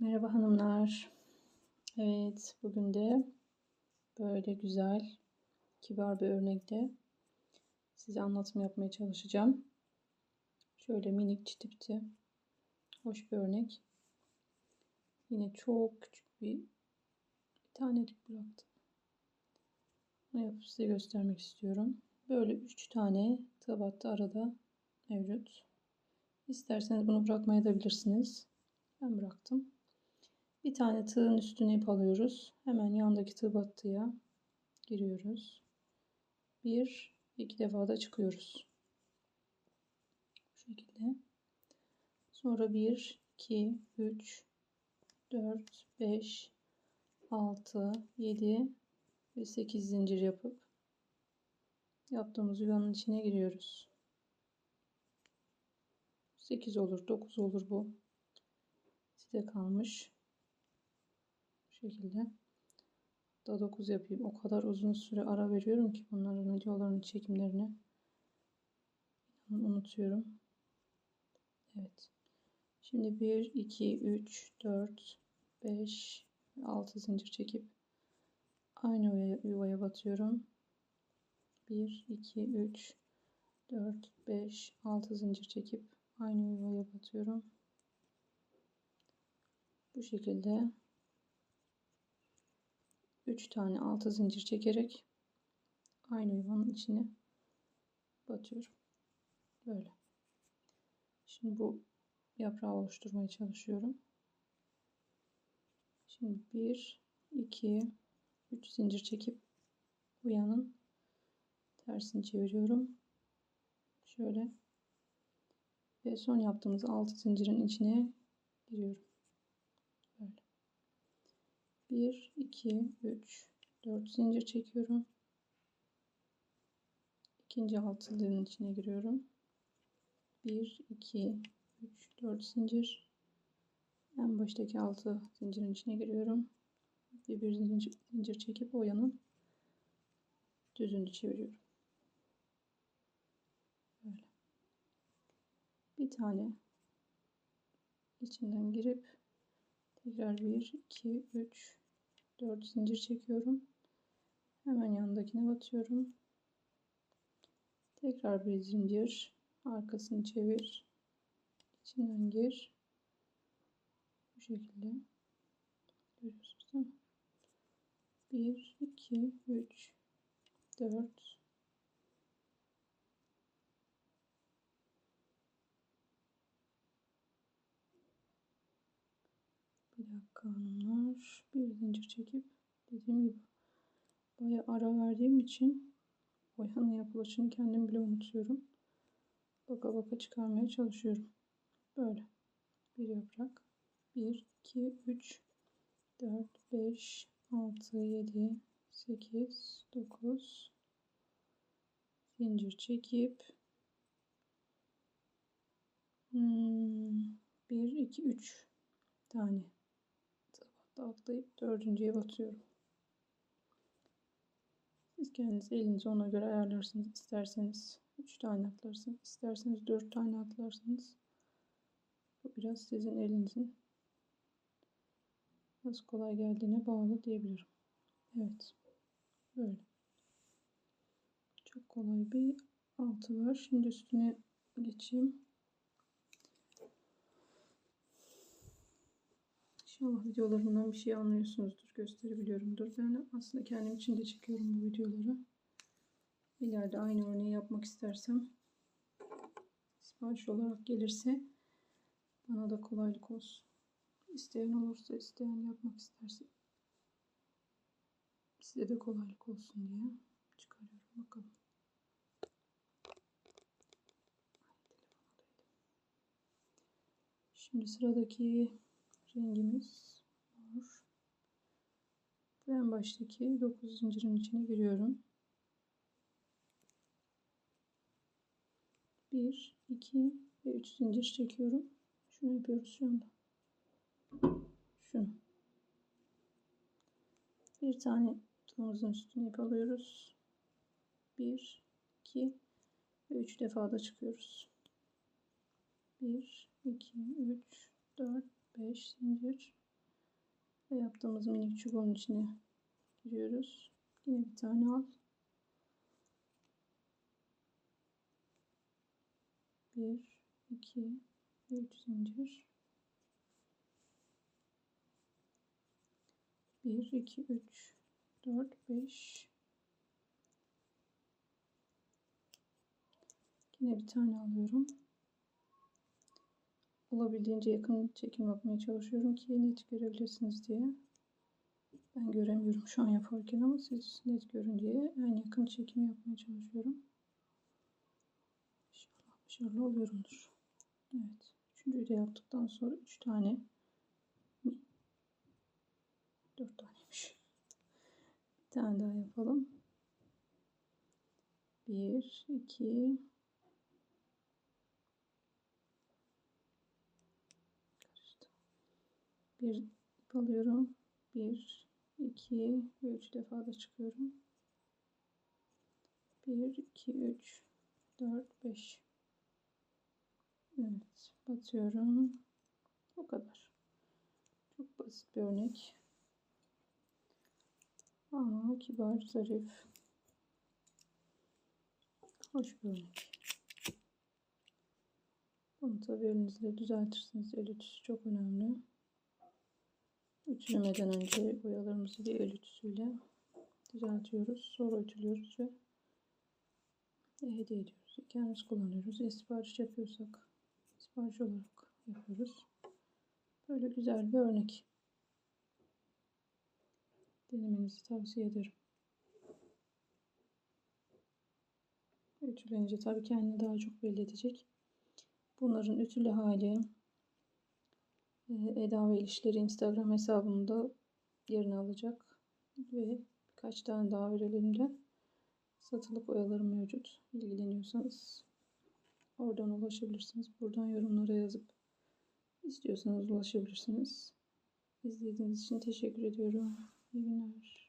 Merhaba hanımlar. Evet, bugün de böyle güzel, kibar bir örnekte size anlatım yapmaya çalışacağım. Şöyle minik çitipti. Hoş bir örnek. Yine çok küçük bir, bir tanelik bıraktım. Bunu yapıp size göstermek istiyorum. Böyle üç tane tabatta arada mevcut. İsterseniz bunu bırakmaya da bilirsiniz. Ben bıraktım. Bir tane tığın üstüne ip alıyoruz. Hemen yandaki tığ battıya giriyoruz. Bir, iki defa da çıkıyoruz. Bu şekilde. Sonra bir, iki, üç, dört, beş, altı, yedi ve sekiz zincir yapıp yaptığımız yuvanın içine giriyoruz. 8 olur, 9 olur bu. Size kalmış şekilde. Daha 9 yapayım. O kadar uzun süre ara veriyorum ki bunların videolarının çekimlerini. Unutuyorum. Evet. Şimdi 1, 2, 3, 4, 5, 6 zincir çekip aynı yuvaya batıyorum. 1, 2, 3, 4, 5, 6 zincir çekip aynı yuvaya batıyorum. Bu şekilde 3 tane altı zincir çekerek aynı yuvanın içine batıyorum. Böyle. Şimdi bu yaprağı oluşturmaya çalışıyorum. Şimdi 1 2 3 zincir çekip bu yanın tersini çeviriyorum. Şöyle ve son yaptığımız altı zincirin içine giriyorum. 1 2 3 4 zincir çekiyorum. İkinci altılığın içine giriyorum. 1 2 3 4 zincir. En baştaki altı zincirin içine giriyorum. Ve bir zincir, zincir çekip o yanın düzünü çeviriyorum. Böyle. Bir tane içinden girip Tekrar 1, 2, 3, 4 zincir çekiyorum. Hemen yanındakine batıyorum. Tekrar bir zincir. Arkasını çevir. içinden gir. Bu şekilde. Görüyorsunuz değil mi? 1, 2, 3, 4, Bir dakika hanımlar. Bir zincir çekip dediğim gibi baya ara verdiğim için boyanın yapılışını kendim bile unutuyorum. Baka baka çıkarmaya çalışıyorum. Böyle. Bir yaprak. 1, 2, 3, 4, 5, 6, 7, 8, 9 zincir çekip hmm, 1, 2, 3 tane atlayıp dördüncüye batıyorum. Siz kendiniz elinizi ona göre ayarlarsınız. İsterseniz 3 tane atlarsınız. isterseniz 4 tane atlarsınız. Bu biraz sizin elinizin nasıl kolay geldiğine bağlı diyebilirim. Evet. Böyle. Çok kolay bir altı var. Şimdi üstüne geçeyim. İnşallah videolarımdan bir şey anlıyorsunuzdur, gösterebiliyorumdur. Ben aslında kendim için de çekiyorum bu videoları. İleride aynı örneği yapmak istersem sipariş olarak gelirse bana da kolaylık olsun. İsteyen olursa, isteyen yapmak isterse size de kolaylık olsun diye çıkarıyorum. Bakalım. Şimdi sıradaki rengimiz mor. En baştaki 9 zincirin içine giriyorum. 1, 2 ve 3 zincir çekiyorum. Şunu yapıyoruz şu anda. Şunu. Bir tane tığımızın üstüne ip alıyoruz. 1, 2 ve 3 defa da çıkıyoruz. 1, 2, 3, 4, 5 zincir yaptığımız minik çubuğun içine giriyoruz. Yine bir tane al. Bir, iki, üç zincir. Bir, iki, üç, dört, beş. Yine bir tane alıyorum. Olabildiğince yakın çekim yapmaya çalışıyorum ki net görebilirsiniz diye. Ben göremiyorum şu an yaparken ama siz net görün diye en yakın çekim yapmaya çalışıyorum. İnşallah başarılı oluyorumdur. Evet. Üçüncüyü de yaptıktan sonra üç tane dört taneymiş. Bir tane daha yapalım. Bir, iki, Bir alıyorum. Bir, 2 ve 3 defa da çıkıyorum. 1, 2, 3, 4, 5. Evet, batıyorum. Bu kadar. Çok basit bir örnek. Ama kibar, zarif. Hoş bir örnek. Bunu tabi elinizle düzeltirsiniz. El çok önemli. Ütülemeden önce boyalarımızı bir el ütüsüyle düzeltiyoruz. Sonra ütülüyoruz ve hediye ediyoruz. Kendimiz kullanıyoruz. Ya sipariş yapıyorsak sipariş olarak yapıyoruz. Böyle güzel bir örnek. Denemenizi tavsiye ederim. Ütülenince tabii kendini daha çok belli edecek. Bunların ütülü hali Eda ve İlişkileri Instagram hesabımda yerini alacak. Ve birkaç tane daha verelimde satılık oyalarım mevcut. İlgileniyorsanız oradan ulaşabilirsiniz. Buradan yorumlara yazıp istiyorsanız ulaşabilirsiniz. İzlediğiniz için teşekkür ediyorum. İyi günler.